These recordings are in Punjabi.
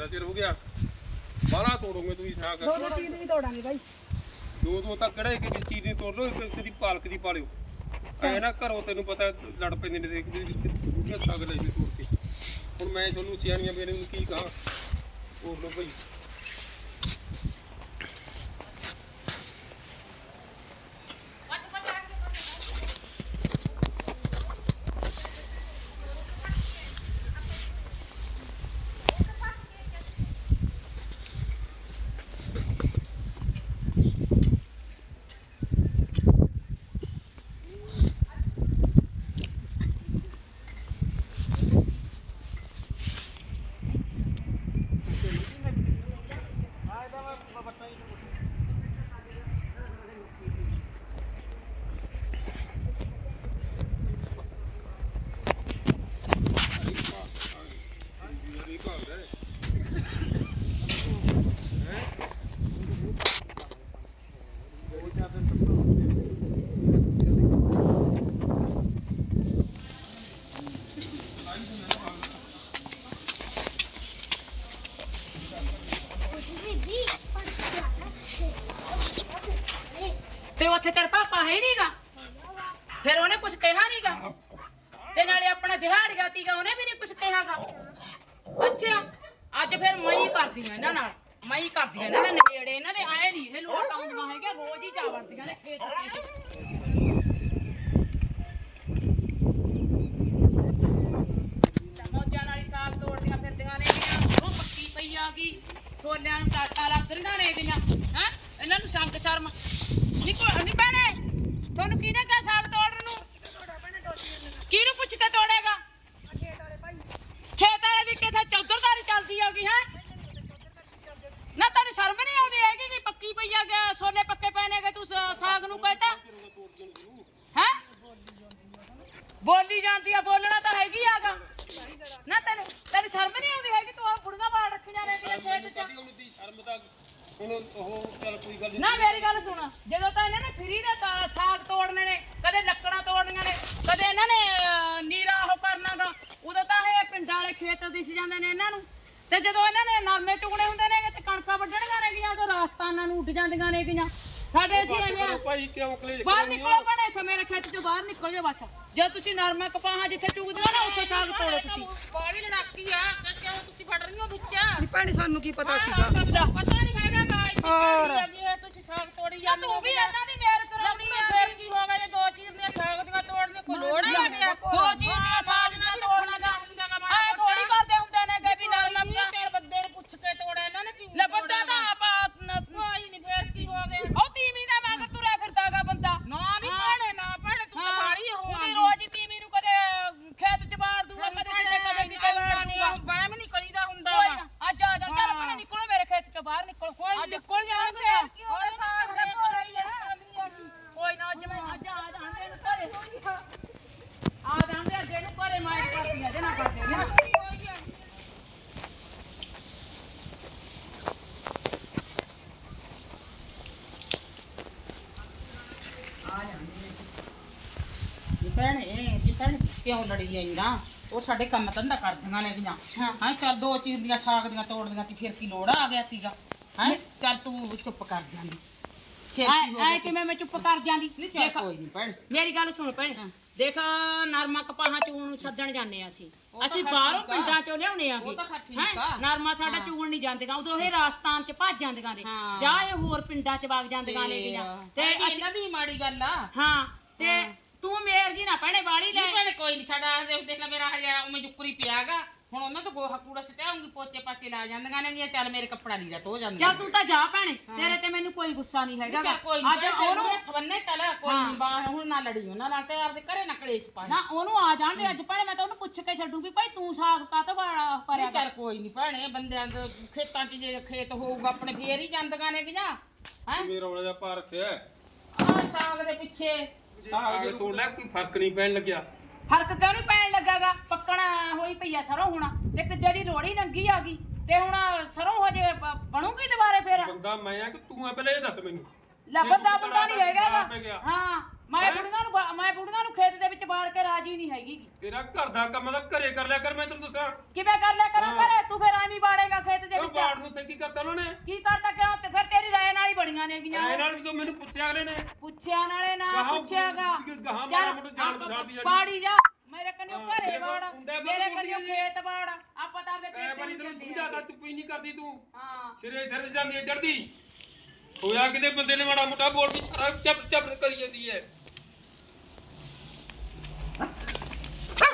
ਦਾ ਸਾਡਾ ਚਿਰ ਹੋ ਗਿਆ। ਬਾਹਲਾ ਤੋੜੋਗੇ ਤੁਸੀਂ ਸਾਗ? ਦੋ ਦੋ ਚੀਜ਼ ਨਹੀਂ ਤੋੜਾਂਗੇ ਬਾਈ। ਦੋ ਦੋ ਤਾਂ ਕਿਹੜਾ ਇੱਕ ਇੱਕ ਚੀਜ਼ ਦੀ ਤੋੜ ਲਓ ਇੱਕ ਇੱਕ ਦੀ ਪਾਲਕ ਦੀ ਪਾ ਲਿਓ ਐ ਨਾ ਘਰੋਂ ਤੈਨੂੰ ਪਤਾ ਲੜ ਪੈਂਦੇ ਨੇ ਦੇਖਦੇ ਦੂਜਾ ਸਾਗ ਲੈ ਕੇ ਤੋੜ ਕੇ। ਹੁਣ ਮੈਂ ਤੁਹਾਨੂੰ ਸਿਆਣੀਆਂ ਬੇੜੇ ਨੂੰ ਕੀ ਕਹਾਂ? ਤੋੜ ਲਓ ਭਾਈ ਤੇ ਉੱਥੇ ਹੈ ਨਹੀਂਗਾ ਫਿਰ ਉਹਨੇ ਕੁਝ ਕਿਹਾ ਨਹੀਂਗਾ ਤੇ ਨਾਲੇ ਆਪਣਾ ਦਿਹਾੜੀਆ ਤੀਗਾ ਉਹਨੇ ਵੀ ਨਹੀਂ ਕੁਝ ਕਿਹਾਗਾ। ਅੱਛਾ, ਅੱਜ ਫਿਰ ਮੈਂ ਹੀ ਕਰਦੀ ਆ ਇਹਨਾਂ ਨਾਲ ਮੈਂ ਹੀ ਕਰਦੀ ਆ ਇਹਨਾਂ ਦੇ ਨੇੜੇ, ਇਹਨਾਂ ਦੇ ਆਏ ਨਹੀਂ ਇਹ ਲੋਟ ਆਉਂਦੀਆਂ ਹੈਗੀਆਂ, ਰੋਜ਼ ਹੀ ਜਾ ਵੜਦੀਆਂ ਨੇ ਖੇਤ ਤੇ। ਮੌਜਾਂ ਨਾਲ ਹੀ ਸਾਗ ਤੋੜਦੀਆਂ ਫਿਰਦੀਆਂ ਨੇ ਗੀਆਂ ਉਹ ਪੱਕੀ ਪਈ ਆ ਗਈ ਸੋਲਿਆਂ ਨੂੰ ਟਾਟਾ ਲੱਗ ਨੇ ਗੀਆਂ, ਹੈ? ਇਹਨਾਂ ਨੂੰ ਸ਼ੰਕ ਸ਼ਰਮ ਨਿਕਲ ਨਹੀਂ ਪੈਣੇ ਤੁਹਾਨੂੰ ਕਿਹਨੇ ਕਿਹਾ ਸਾਗ ਤੋੜਨ ਨੂੰ? ਕਿਹਨੂੰ ਪੁੱਛ ਕੇ ਤੋੜੇਗਾ? ਖੇਤ ਵਾਲੇ ਦੀ ਕਿਥੇ ਚੌਧਰਦਾਰੀ ਚੱਲਦੀ ਹੋਗੀ ਹੈ? ਨਾ ਤੈਨੂੰ ਸ਼ਰਮ ਨਹੀਂ ਆਉਂਦੀ ਹੈਗੀ ਕਿ ਪੱਕੀ ਪਈ ਆ ਗਿਆ ਸੋਲੇ ਪੱਕੇ ਪਏ ਨੇਗੇ ਤੂੰ ਸ- ਸਾਗ ਨੂੰ ਕਹਤਾ ਹੈ ਬੋਲੀ ਜਾਂਦੀ ਆ ਬੋਲਣਾ ਤਾਂ ਹੈਗੀ ਆਗਾ ਨਾ ਤੈਨੂੰ ਤੈਨੂੰ ਸ਼ਰਮ ਨਹੀਂ ਆਉਂਦੀ ਹੈਗੀ ਤੂੰ ਆ ਬੁੜੀਆਂ ਬਾੜ ਰੱਖੀਆਂ ਨੇ ਖੇਤ ਚ ਕਦੀ ਹੁਣ ਦੀ ਸ਼ਰਮ ਤਾਂ ਹੁਣ ਉਹ ਚੱਲ ਕੋਈ ਗੱਲ ਨਹੀਂ ਨਾ ਮੇਰੀ ਗੱਲ ਸੁਣ ਜਦੋਂ ਤਾਂ ਇਹਨਾਂ ਨੇ ਫਰੀ ਦਾ ਤਾਂ ਸਾਗ ਤੋੜਨੇ ਨੇ ਕਦੇ ਲੱਕੜਾਂ ਤੋੜਨੀਆਂ ਨੇ ਕਦੇ ਇਹਨਾਂ ਨੇ ਅਹ, ਨੀਰਾ ਉਹ ਕਰਨਾਗਾ ਉਦੋਂ ਤਾਂ ਇਹ ਪਿੰਡਾਂ ਵਾਲੇ ਖੇਤ ਦਿਸ ਜਾਂਦੇ ਨੇ ਇਹਨਾਂ ਨੂੰ ਤੇ ਜਦੋਂ ਇਹਨਾਂ ਨੇ ਨਰਮੇ ਚੁਗਣੇ ਹੁੰਦੇ ਨੇ ਤੇ ਕਣਕਾਂ ਵੱਢਣੀਆਂ ਨੇ ਗੀਆਂ ਤੇ ਰਾਜਸਥਾਨਾਂ ਨੂੰ ਉੱਡ ਜਾਂਦੀਆਂ ਨੇ ਗੀਆਂ ਸਾਡੇ ਅਸੀਂ ਐਵੇਂ ਆ, ਭਾਈ ਕਿਉਂ ਕਲੇਸ਼ ਬਾਹਰ ਕਰਾਉਂਦੇ ਨਿਕਲੋ ਭਣੇ ਇੱਥੇ ਮੇਰੇ ਖੇਤ ਚੋਂ ਬਾਹਰ ਨਿਕਲ ਜਾ ਬੱਚਾ ਜੇ ਤੁਸੀਂ ਨਰਮਾ ਕਪਾਹਾਂ ਜਿੱਥੇ ਚੁਗਦੀਆਂ ਨਾ ਉੱਥੇ ਸਾਗ ਤੋੜੋ ਤੁਸੀਂ। ਬਾੜੀ ਲੜਾਕੀ ਆ। ਕਿ ਕਿਉਂ ਤੁਸੀਂ ਫੜ ਰਹੀ ਹੋ ਵਿੱਚ? ਨਹੀਂ ਭੈਣੇ ਸਾਨੂੰ ਕੀ ਪਤਾ ਸੀਗਾ? ਪਤਾ ਨਹੀਂ ਹੈਗਾ ਗਾ ਹੋਰ। ਜੀ ਇਹ ਤੁਸੀਂ ਸਾਗ ਤੋੜੀ ਜਾਂਦੇ ਤੂੰ ਵੀ ਇਹਨਾਂ ਦੀ ਮੇਰ ਕਰਾਉਣੀ ਆ ਫੇਰ ਕੀ ਹੋ ਗਿਆ ਜੇ ਦੋ ਚੀਜ਼ ਦੀਆਂ ਸਾਗ ਦੀਆਂ ਤੋੜਨੇ ਕੋਈ ਲੋੜ ਆ ਗਿਆ ਦੋ ਚੀਜ਼ ਦੀਆਂ ਸਾਗ ਦੀਆਂ ਤੋੜਨਾ ਦਾ ਐ ਥੋੜੀ ਕਰਦੇ ਹੁੰਦੇ ਨੇ ਕਿ ਵੀ ਨਰਮਾ ਕੀ ਤੇਰੇ ਬੰਦੇ ਨੂੰ ਪੁੱਛ ਕੇ ਤੋੜਿਆ ਇਹਨਾਂ ਨੇ ਕਿਉਂ ਲੈ ਬੰਦਾ ਤਾਂ ਆਪਾਂ ਨ- ਕੋਈ ਨਹੀਂ ਫੇਰ ਕੀ ਹੋ ਗਿਆ ਉਹ ਤੀਵੀਂ ਦਾ ਮਗਰ ਤੁਰਿਆ ਫਿਰਦਾਗਾ ਬੰਦਾ ਨਾ ਨਹੀਂ ਭੈਣੇ ਨਾ ਭੈਣੇ ਤੂੰ ਤਾਂ ਬਾੜੀ ਹੋ ਉਹਦੀ ਰੋਜ਼ ਹੀ ਤੀਵੀਂ ਨੂੰ ਕਦੇ ਖੇਤ ਚ ਬਾੜ ਦੂਗਾ ਕਦੇ ਕਿਤੇ ਕਦੇ ਕਿਤੇ ਬਾੜ ਦੂਗਾ ਬਾਮ ਨਹੀਂ ਕਰੀਦਾ ਹੁੰਦਾ ਕੋਈ ਵਾ ਨਾ ਅੱਜ ਆ ਜਾ ਚੱਲ ਭਣੇ ਨਿਕਲੋ ਮੇਰੇ ਖੇਤ ਚੋਂ ਬਾਹਰ ਨਿਕਲੋ ਕੋਈ ਅੱਜ ਨਿਕਲ ਜਾਣਗੇ ਕੀ ਹੋ ਗਿਆ ਸਾਗ ਦੇ ਭੋਰੇ ਹੀ ਆ। ਕੋਈ ਨਾ ਅੱਜ ਮੈਂ ਅੱਜ ਆ ਜਾਣਗੇ ਇਹਨੂੰ ਘਰੇ ਆ ਜਾਣਦੇ ਅੱਜ ਇਹਨੂੰ ਘਰੇ ਮਾਰ ਕਰਦੀ ਆ ਜੇ ਨਾ ਕਰਦੇ ਨਾ ਜੀ ਭੈਣੇ ਜੀ ਭੈਣੇ ਕਿਉਂ ਲੜੀ ਜਾਂਦਾ ਉਹ ਸਾਡੇ ਕੰਮ ਧੰਦਾ ਕਰਦੀਆਂ ਨੇ ਗੀਆਂ। ਹਾਂ। ਚੱਲ ਦੋ ਚੀਜ਼ ਦੀਆਂ ਸਾਗ ਦੀਆਂ ਤੋੜਦੀਆਂ ਤੇ ਫਿਰ ਕੀ ਲੋੜ ਆ ਗਿਆ ਤੀਗਾ? ਹਾਂ ਚੱਲ ਤੂੰ ਚੁੱਪ ਕਰ ਜਾਂਦੀ ਫਿਰ ਕੀ ਹੋ ਐ ਐ ਗਿਆ ਕਿਵੇਂ ਮੈਂ ਚੁੱਪ ਕਰ ਜਾਂਦੀ? ਨਹੀਂ ਚੱਲ ਦੇਖ। ਕੋਈ ਨਹੀਂ ਭੈਣ। ਮੇਰੀ ਗੱਲ ਸੁਣ ਭੈਣ। ਦੇਖ ਨਰਮਾ ਕਪਾਹਾਂ ਚੂਣ ਨੂੰ ਛੱਡਣ ਜਾਂਦੇ ਆ ਅਸੀਂ। ਉਹ ਤਾਂ ਅਸੀਂ ਖੈਰ ਬਾਹਰੋਂ ਠੀਕ ਆ। ਪਿੰਡਾਂ ਚੋਂ ਲਿਆਉਣੇ ਆਗੇ ਉਹ ਤਾਂ ਖੈਰ ਠੀਕ ਹੈਂ? ਆ। ਨਰਮਾ ਸਾਡਾ ਚੂਣ ਨਹੀਂ ਜਾਂਦੇਗਾ। ਉਦੋਂ ਇਹ ਰਾਜਸਥਾਨ ਚ ਭੱਜ ਜਾਂਦੀਆਂ ਨੇ ਹਾਂ। ਜਾਂ ਇਹ ਹੋਰ ਪਿੰਡਾਂ ਚ ਵਗ ਜਾਂਦੀਆਂ ਨੇ ਗੀਆਂ। ਤੇ ਤੇ ਅਸੀਂ ਇਹਨਾਂ ਦੀ ਵੀ ਮਾੜੀ ਗੱਲ ਆ। ਹਾਂ ਤੇ ਤੂੰ ਮੇਰ ਜੀ ਨਾ ਭੈਣੇ ਵਾਲੀ ਲੈ। ਨਹੀਂ ਭੈਣੇ ਕੋਈ ਨਹੀਂ ਸਾਡਾ ਦੇਖ ਦੇਖ ਲੈ ਮੇਰਾ ਹਜਾ ਉਵੇਂ ਜੁਕਰੀ ਪਿਆਗਾ। ਹੁਣ ਉਹਨਾਂ ਤੋਂ ਗੋਹਾ ਕੂੜਾ ਸਟਿਆਉਂਗੀ ਪੋਚੇ ਪਾਚੇ ਲਾ ਜਾਂਦੀਆਂ ਨੇ ਚੱਲ ਮੇਰੇ ਕੱਪੜਾ ਲੀੜਾ ਧੋ ਜਾਂਦੀਆਂ ਚੱਲ ਤੂੰ ਤਾਂ ਜਾ ਭੈਣੇ ਤੇਰੇ ਤੇ ਮੈਨੂੰ ਕੋਈ ਗੁੱਸਾ ਨਹੀਂ ਹੈਗਾ ਚੱਲ ਕੋਈ ਅੱਜ ਉਹਨੂੰ ਹੱਥ ਬੰਨੇ ਚੱਲ ਕੋਈ ਨਹੀਂ ਬਾਹਰ ਹੁਣ ਨਾ ਲੜੀ ਉਹਨਾਂ ਨਾਲ ਤੇ ਆਪਦੇ ਘਰੇ ਨਾ ਕਲੇਸ਼ ਪਾਈ। ਨਾ ਉਹਨੂੰ ਆ ਜਾਣ ਦੇ ਅੱਜ ਭੈਣੇ ਮੈਂ ਤਾਂ ਉਹਨੂੰ ਪੁੱਛ ਕੇ ਛੱਡੂਗੀ ਭਾਈ ਤੂੰ ਸਾਗ ਕਾਤੋਂ ਵਾਲਾ ਕਰਿਆ ਚੱਲ ਕੋਈ ਨਹੀਂ ਭੈਣੇ ਬੰਦਿਆਂ ਦੇ ਖੇਤਾਂ 'ਚ ਜੇ ਖੇਤ ਹੋਊਗਾ ਆਪਣੇ ਫੇਰ ਹੀ ਜਾਂਦੀਆਂ ਨੇ ਗਿਆ ਹੈ? ਮੇਰਾ ਰੌਲਾ ਜਿਹਾ ਪਾ ਰੱਖਿਆ? ਆ ਸਾਗ ਦੇ ਪਿੱਛੇ ਲੈ ਕੋਈ ਫ਼ਰਕ ਨਹੀਂ ਪੈਣ ਲੱਗਿਆ। ਫ਼ਰਕ ਕਿਉਂ ਨਹੀਂ ਪੈਣ ਲੱਗਾਗਾ ਪੱਕਣਾ ਹੋਈ ਪਈ ਆ ਸਰੋਂ ਹੁਣ। ਤੇ ਇੱਕ ਜਿਹੜੀ ਰੋੜੀ ਨੰਗੀ ਆ ਗਈ ਤੇ ਹੁਣ ਸਰੋਂ ਹਜੇ ਬ- ਬਣੂਗੀ ਦੁਬਾਰੇ ਫੇਰ? ਬੰਦਾ ਮੈਂ ਆ ਕਿ ਤੂੰ ਆ ਪਹਿਲੇ ਇਹ ਦੱਸ ਮੈਨੂੰ। ਲੈ ਬੰਦਾ ਨਹੀਂ ਹੈਗਾ। ਗਾ। ਹਾਂ। ਮੈਂ ਬੁੜੀਆਂ ਨੂੰ ਬਾ- ਮੈਂ ਬੁੜੀਆਂ ਨੂੰ ਖੇਤ ਦੇ ਵਿੱਚ ਬਾੜ ਕੇ ਰਾਜੀ ਨਹੀਂ ਹੈਗੀ। ਗੀ। ਤੇਰਾ ਘਰ ਦਾ ਕੰਮ ਦਾ ਘਰੇ ਕਰ ਲਿਆ ਕਰ ਮੈਂ ਤੈਨੂੰ ਦੱਸਾਂ। ਕਿਵੇਂ ਕਰ ਲਿਆ ਕਰਾਂ ਹਾਂ। ਘਰੇ? ਤੂੰ ਫਿਰ ਐਵੇਂ ਬਾੜੇਗਾ ਖੇਤ ਦੇ ਉਹ ਵਿੱਚ। ਬਾੜ ਨੂੰ ਤੇ ਕੀ ਕਰਤਾ ਉਹਨਾਂ ਨੇ? ਕੀ ਕਰਦਾ ਕਿਉਂ? ਤੇ ਫਿਰ ਤੇਰੀ ਰਾਏ ਨਾਲ ਹੀ ਬੜੀਆਂ ਨੇਗੀਆਂ ਐ ਨਾਲ ਵੀ ਤੂੰ ਮੈਨੂੰ ਪੁੱਛਿਆ ਅਗਲੇ ਨੇ। ਪੁੱਛਿਆ ਨਾਲੇ ਨਾ ਗਾਹਾਂ ਪੁੱਛਿਆਗਾ। ਗਾਹਾਂ ਮਾੜਾ ਮੋਟਾ ਜਾਣ ਪਛਾਣ ਵੀ ਜਾਣੀ। ਬਾੜੀ ਜਾ। ਮੇਰੇ ਕੰਨਿਓ ਹਾਂ, ਘਰੇ ਬਾੜ ਮੁੰਡੇ ਮੇਰੇ ਕੰਨਿਓ। ਖੇਤ ਬਾੜ ਆਪਾਂ ਤਾਂ ਆਪਦੇ ਐ ਪੇਕੇ ਵਾਰੀ ਨੂੰ ਤੈਨੂੰ ਜਾਂਦੇ ਸਮਝਾਤਾ ਆ। ਤੂੰ ਪਈ ਨਹੀਂ ਕਰਦੀ ਤੂੰ। ਹਾਂ। ਸਿਰੇ ਸਿਰ ਜਾਂਦੀ ਚੜਦੀ ਹੋਇਆ ਕਿਤੇ ਬੰਦੇ ਨੇ ਮਾੜਾ ਮੋਟਾ ਬੋਲ ਵੀ ਸਾਰਾ ਚੱਪ ਚੱਪ ਕਰੀ ਜਾਂਦੀ ਹੈ।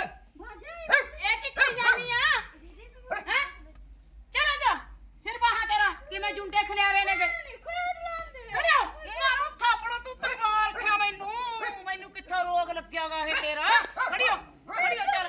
ਇਹ ਕਿੱਥੇ ਜਾਨੀ ਆ ਹੈਂ? ਚਲਾ ਜਾ ਸਿਰ ਬਾਹਾਂ ਤੇਰਾ ਕਿਵੇਂ ਜੁੰਡੇ ਖਲਿਆਰੇ ਨੇ ਗੇ ਖੜਿਓ ਮਾਰੂ ਥਾਪੜੋ ਤੂੰ ਤਲਵਾਰ ਖਾ ਮੈਨੂੰ ਮੈਨੂੰ ਕਿੱਥੋਂ ਰੋਗ ਲੱਗਿਆਗਾ ਇਹ ਤੇਰਾ ਖੜਿਓ ਖੜਿਓ ਚੱਲ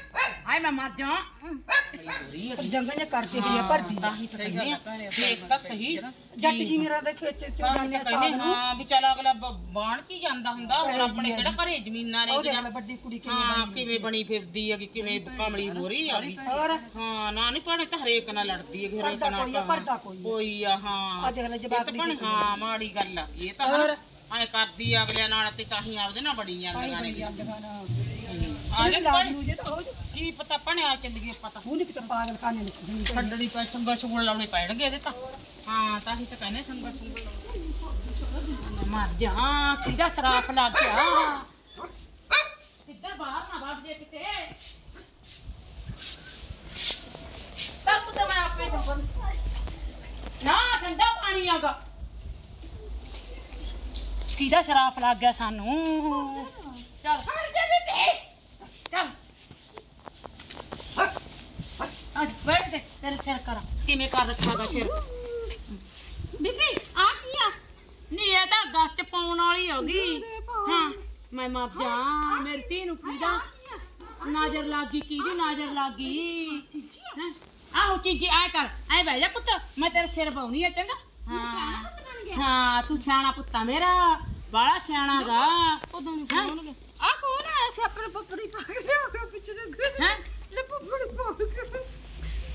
ਹਾਏ ਮੈਂ ਮਰ ਜਾ ਜੰਗਾਂ ਨੇ ਕਰਕੇ ਹੀ ਭਰਦੀ ਤਾਂ ਹੀ ਤਾਂ ਕਹਿੰਦੇ ਆ। ਦੇਖ ਤਾਂ ਸਹੀ ਜੱਟ ਜੀ ਮੇਰਾ ਦੇ ਖੇਤ ਚ ਜਾਂਦੇ ਕਹਿੰਦੇ ਨੂੰ ਹਾਂ ਵੀ ਚੱਲ ਅਗਲਾ ਬਾਣ ਚ ਹੀ ਜਾਂਦਾ ਹੁੰਦਾ ਹੁਣ ਆਪਣੇ ਕਿਹੜਾ। ਘਰੇ ਜ਼ਮੀਨਾਂ ਨੇ ਉਹ ਦੇਖ ਗੀਆਂ। ਲੈ ਵੱਡੀ ਕੁੜੀ ਕਿਵੇਂ ਹਾਂ ਬਣੀ ਕਿਵੇਂ ਬਣੀ ਫਿਰਦੀ ਹੈਗੀ ਕਿਵੇਂ ਕਮਲੀ ਹੋ ਰਹੀ ਹੈਗੀ ਹੋਰ? ਹਾਂ ਨਾ ਨਹੀਂ ਭਾਣੇ ਤਾਂ ਹਰੇਕ ਨਾਲ ਲੜਦੀ ਹੈ ਹਰੇਕ ਨਾਲ ਕੋਈ ਆ, ਪਰਦਾ ਕੋਈ ਆ। ਕੋਈ ਆ ਹਾਂ। ਆ ਦੇਖ ਲੈ ਜਵਾਬ ਤਾਂ ਨਹੀਂ ਹਾਂ ਮਾੜੀ ਗੱਲ ਆ। ਇਹ ਤਾਂ ਹੋਰ? ਐ ਕਰਦੀ ਆ ਅਗਲਿਆਂ ਨਾਲ ਤੇ ਤਾਂ ਹੀ ਆਪਦੇ ਨਾਲ ਬੜੀ ਜਾਂਦੀਆਂ ਨੇ ਆ ਜਾ ਲਾਜ ਨੂੰ ਜੇ ਤਾਂ ਹੋ ਜਾ ਕੀ ਪਤਾ ਭਾਣੇ ਆ ਚੱਲੀਏ ਪਤਾ ਉਹ ਨਹੀਂ ਕਿਤੇ ਪਾਗਲ ਖਾਨੇ ਨੇ ਕੁੜੀ ਛੱਡਣੀ ਪੈ ਸੰਗਾ ਸੁਗਣ ਲਾਉਣੇ ਪੈਣਗੇ ਇਹਦੇ ਤਾਂ। ਹਾਂ ਤਾਂ ਹੀ ਤਾਂ ਕਹਿੰਦੇ ਸੰਗਾ ਸੁਗਣ ਮਰ ਜਾ ਕਿਹਦਾ ਸਰਾਫ ਲੱਗ ਗਿਆ? ਕਿੱਧਰ ਬਾਹਰ ਨਾ ਵੜ ਜੇ ਕਿਤੇ। ਤੱਕ ਤਾਂ ਮੈਂ ਆਪੇ ਸੰਭਲ ਨਾ ਠੰਡਾ ਪਾਣੀ ਆਗਾ ਕਿਹਦਾ ਸਰਾਫ ਲੱਗ ਗਿਆ ਸਾਨੂੰ? ਚੱਲ। ਹਟ ਜਾ ਬੀਬੀ। ਚੱਲ। ਅੱਜ ਬੈਠ ਤੇ ਤੇਰੇ ਸਿਰ ਕਰਾਂ। ਕਿਵੇਂ ਕਰ ਰੱਖਾਗਾ ਸਿਰ? ਬੀਬੀ ਆ ਕੀ ਆ? ਨਹੀਂ ਇਹ ਤਾਂ ਗੱਚ ਚ ਪਾਉਣ ਵਾਲੀ ਹੋ ਗਈ। ਹਾਂ ਮੈਂ ਮਰ ਜਾ ਮੇਰੀ ਧੀ ਨੂੰ ਕੀਦਾ ਨਜ਼ਰ ਲੱਗ ਗਈ ਕਿਹਦੀ ਨਜ਼ਰ ਲੱਗ? ਗਈ ਹੈਂ? ਆਹੋ ਚੀਜੀ ਐ ਕਰ ਐ ਬਹਿ ਜਾ ਪੁੱਤ। ਮੈਂ ਤੇਰੇ ਸਿਰ ਪਾਉਣੀ ਆ ਚੰਗਾ? ਹਾਂ। ਹਾਂ ਤੂੰ ਸਿਆਣਾ ਪੁੱਤਾ ਮੇਰਾ। ਬਾਲਾ ਸਿਆਣਾ ਗਾ। ਉਦੋਂ ਨੂੰ ਪਾਉਣਗੇ ਆ ਕੌਣ ਆਇਆ ਸੀ ਆਪਣੇ ਪੱਪੜੀ ਪਾ ਕੇ ਲਿਆ ਪਿੱਛੇ ਦੇ ਹੈ? ਲੈ ਪੱਪੜੀ ਪਾ ਕੇ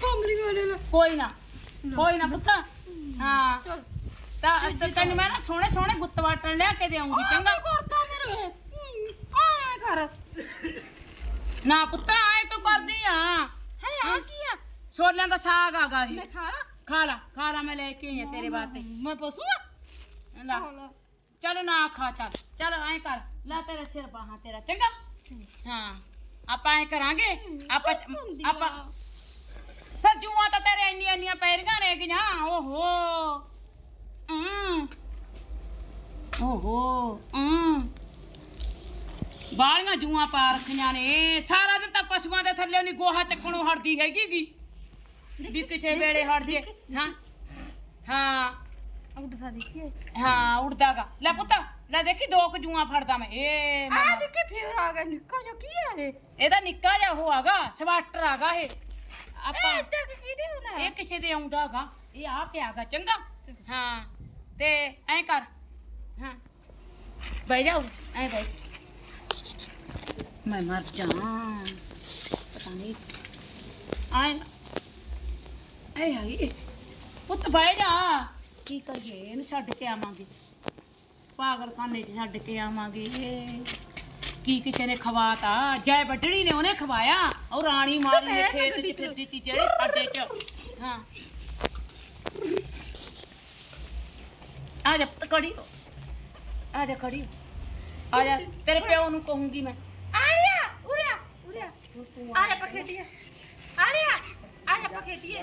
ਕਮਲੀ ਵਾਲੇ ਲੈ ਕੋਈ ਨਾ ਕੋਈ ਨਾ ਪੁੱਤ। ਹਾਂ। ਤਾਂ ਤਾਂ ਤੈਨੂੰ ਮੈਂ ਨਾ ਸੋਹਣੇ ਸੋਹਣੇ ਗੁੱਤ ਵਾਟਣ ਲਿਆ ਕੇ ਦੇਵਾਂਗੀ ਚੰਗਾ। ਕਰਦਾ ਮੇਰੇ। ਆ ਕਰ। ਨਾ ਪੁੱਤ ਐ ਤੂੰ ਕਰਦੀ ਆ। ਹੈ ਆ ਕੀ ਆ? ਛੋਲਿਆਂ ਦਾ ਸਾਗ ਆਗਾ ਇਹ। ਖਾ ਲਾ? ਖਾ ਲਾ ਖਾ ਲਾ ਮੈਂ ਲੈ ਕੇ ਆਈ ਆ ਤੇਰੇ ਵਾਸਤੇ। ਮੈਂ ਪਸੂ ਆ? ਲੈ। ਚਲ ਨਾ ਖਾ, ਚੱਲ। ਚਲ ਐ ਕਰ। ਲੈ ਤੇਰੇ ਸਿਰ ਬਾਹਾਂ ਤੇਰਾ। ਚੰਗਾ? ਹਾਂ, ਆਪਾਂ ਐ ਕਰਾਂਗੇ। ਆਪਾਂ ਆਪਾਂ ਫਿਰ ਜੂਆਂ ਤਾਂ ਤੇਰੇ ਇੰਨੀਆਂ ਇੰਨੀਆਂ ਪੈਰੀਆਂ ਨੇ ਗੀਆਂ ਓਹੋ। ਹਮ ਓਹੋ। ਹਮ ਬਾਲੀਆਂ ਜੂਆਂ ਪਾ ਰੱਖੀਆਂ ਨੇ। ਸਾਰਾ ਦਿਨ ਤਾਂ ਪਸ਼ੂਆਂ ਦੇ ਥੱਲੇ ਨਹੀਂ ਗੋਹਾ ਚੱਕਣੋਂ ਹਟਦੀ ਹੈਗੀ ਗੀ। ਵੀ ਕਿਸੇ ਵੇਲੇ ਹਟ ਜੇ। ਹਾਂ। ਹਾਂ। ਉੱਡਦਾ ਦੇਖੀ ਹਾਂ ਉੜਦਾਗਾ ਲੈ ਪੁੱਤ ਲੈ ਦੇਖੀ ਦੋ ਕੁ ਜੂਆਂ ਫੜਦਾ ਮੈਂ। ਏ ਆ ਮਾਮਾ। ਦੇਖੀ ਫੇਰ ਆ ਗਿਆ ਨਿੱਕਾ ਜਿਹਾ ਕੀ ਆ ਇਹ? ਇਹਦਾ ਨਿੱਕਾ ਜਿਹਾ ਉਹ ਹੈਗਾ ਸਵਾਟਰ ਹੈਗਾ ਇਹ। ਆਪਾਂ ਇਹ ਤੇ ਕਿਹਦੇ ਹੁੰਦਾ ਇਹ ਕਿਸੇ ਦੇ ਆਉਂਦਾ ਹੈਗਾ ਇਹ ਆ ਪਿਆਗਾ ਚੰਗਾ। ਹਾਂ ਤੇ ਐਂ ਕਰ। ਹਾਂ। ਬਹਿ ਜਾ ਐਂ ਬਹਿ। ਮੈਂ ਮਰ ਜਾ। ਪਤਾ ਨਹੀਂ। ਆਏ ਐ ਹਾਈ ਪੁੱਤ ਬਹਿ ਜਾ। ਕੀ ਕਰੀਏ? ਇਹਨੂੰ ਛੱਡ ਕੇ ਆਵਾਂਗੇ। ਪਾਗਲਖਾਨੇ 'ਚ ਛੱਡ ਕੇ ਆਵਾਂਗੇ। ਕੀ ਕਿਸੇ ਨੇ ਖਵਾਤਾ? ਜੈ ਵੱਡੜੀ ਨੇ ਉਹਨੇ ਖਵਾਇਆ। ਉਹ ਰਾਣੀ ਮਾਰੀ ਨੇ ਖੇਤ 'ਚ ਫਿਰਦੀ ਤੀ ਜਿਹੜੇ ਸਾਡੇ 'ਚ। ਹਾਂ। ਆ ਜਾ ਪੁੱਤ ਖੜੀ ਹੋ। ਆ ਜਾ ਖੜੀ ਹੋ। ਆ ਜਾ ਤੇਰੇ ਪਿਓ ਨੂੰ ਕਹੂੰਗੀ ਮੈਂ। ਉਰਿਆ ਉਰਿਆ। ਪਖੇਟੀਏ ਆੜਿਆ ਆ ਜਾ ਪਖੇਟੀਏ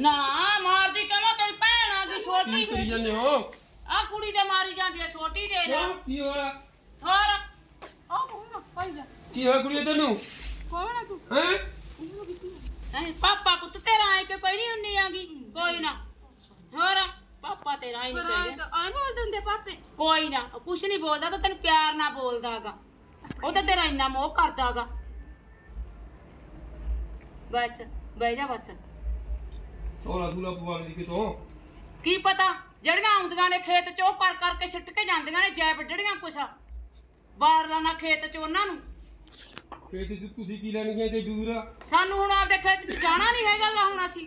ਨਾ ਮਾਰਦੀ ਕਿਵੇਂ ਤੇਰੀ ਭੈਣ ਆ ਗਈ ਛੋਟੀ ਕੀ ਕਰੀ ਜਾਂਦੇ ਹੋ ਆ ਕੁੜੀ ਤੇ ਮਾਰੀ ਜਾਂਦੀ ਆ ਛੋਟੀ ਦੇ ਨਾਲ ਕੀ ਹੋਇਆ ਹੋਰ ਆ ਕੌਣ ਭਾਈ ਜਾ ਕੀ ਹੋਇਆ ਕੁੜੀਏ ਤੈਨੂੰ ਕੌਣ ਆ ਤੂੰ ਹੈ ਹੈਂ, ਪਾਪਾ ਪੁੱਤ ਤੇਰਾ ਆਏ ਕਿ ਕੋਈ ਨਹੀਂ ਹੁੰਨੀ ਆਗੀ ਕੋਈ ਨਾ ਹੋਰ ਪਾਪਾ ਤੇਰਾ ਆਈ ਨਹੀਂ ਪਰ ਆਏ ਕਹੇ ਤਾਂ ਆਏ ਬੋਲਦੇ ਹੁੰਦੇ ਪਾਪੇ ਕੋਈ ਨਾ ਉਹ ਕੁਛ ਨਹੀਂ ਬੋਲਦਾ ਤਾਂ ਤੈਨੂੰ ਪਿਆਰ ਨਾਲ ਬੋਲਦਾਗਾ ਉਹ ਤਾਂ ਤੇਰਾ ਇੰਨਾ ਮੋਹ ਕਰਦਾਗਾ ਬੱਚ ਬਹਿ ਜਾ ਬੱਚ ਥੋੜਾ ਥੂਲਾ ਪਵਾ ਲਈ ਕਿਤੋਂ ਕੀ ਪਤਾ? ਜਿਹੜੀਆਂ ਆਉਂਦੀਆਂ ਨੇ ਖੇਤ ਚ ਕਰ ਕਰਕੇ ਸਿੱਟ ਕੇ ਜਾਂਦੀਆਂ ਨੇ ਜੈ ਵੱਢੜੀਆਂ ਕੁਛ। ਬਾੜ ਲਾਣਾ ਖੇਤ ਚ ਉਹਨਾਂ ਨੂੰ। ਖੇਤ ਚ ਤੁਸੀਂ ਕੀ ਲੈਣ ਗਏ ਤੇ ਦੂਰ ਆ? ਸਾਨੂੰ ਹੁਣ ਆਪਦੇ ਖੇਤ ਚ ਜਾਣਾ ਨਹੀਂ ਹੈਗਾ ਗਾ ਹੁਣ ਅਸੀਂ।